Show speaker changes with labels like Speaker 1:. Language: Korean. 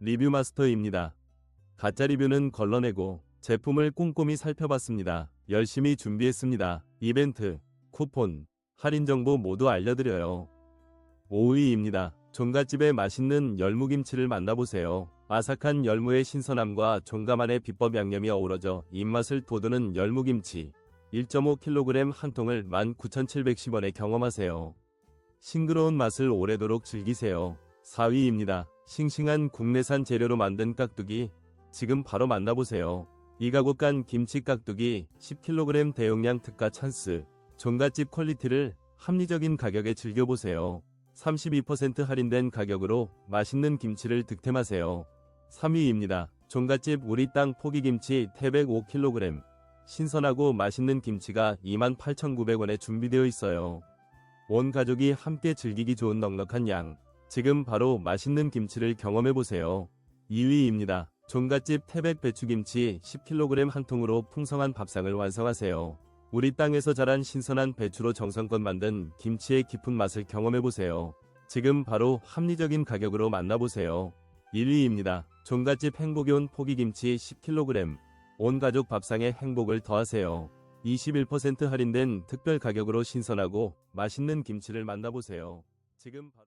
Speaker 1: 리뷰 마스터입니다. 가짜 리뷰는 걸러내고 제품을 꼼꼼히 살펴봤습니다. 열심히 준비했습니다. 이벤트, 쿠폰, 할인 정보 모두 알려드려요. 5위입니다. 종갓집의 맛있는 열무김치를 만나보세요. 아삭한 열무의 신선함과 종가만의 비법 양념이 어우러져 입맛을 돋우는 열무김치. 1.5kg 한 통을 19,710원에 경험하세요. 싱그러운 맛을 오래도록 즐기세요. 4위입니다. 싱싱한 국내산 재료로 만든 깍두기. 지금 바로 만나보세요. 이가곡간 김치 깍두기 10kg 대용량 특가 찬스. 종갓집 퀄리티를 합리적인 가격에 즐겨보세요. 32% 할인된 가격으로 맛있는 김치를 득템하세요. 3위입니다. 종갓집 우리 땅 포기김치 태백 5kg. 신선하고 맛있는 김치가 28,900원에 준비되어 있어요. 온 가족이 함께 즐기기 좋은 넉넉한 양. 지금 바로 맛있는 김치를 경험해보세요. 2위입니다. 종갓집 태백 배추김치 10kg 한 통으로 풍성한 밥상을 완성하세요. 우리 땅에서 자란 신선한 배추로 정성껏 만든 김치의 깊은 맛을 경험해보세요. 지금 바로 합리적인 가격으로 만나보세요. 1위입니다. 종갓집 행복이 온 포기김치 10kg. 온 가족 밥상에 행복을 더하세요. 21% 할인된 특별 가격으로 신선하고 맛있는 김치를 만나보세요. 지금 바...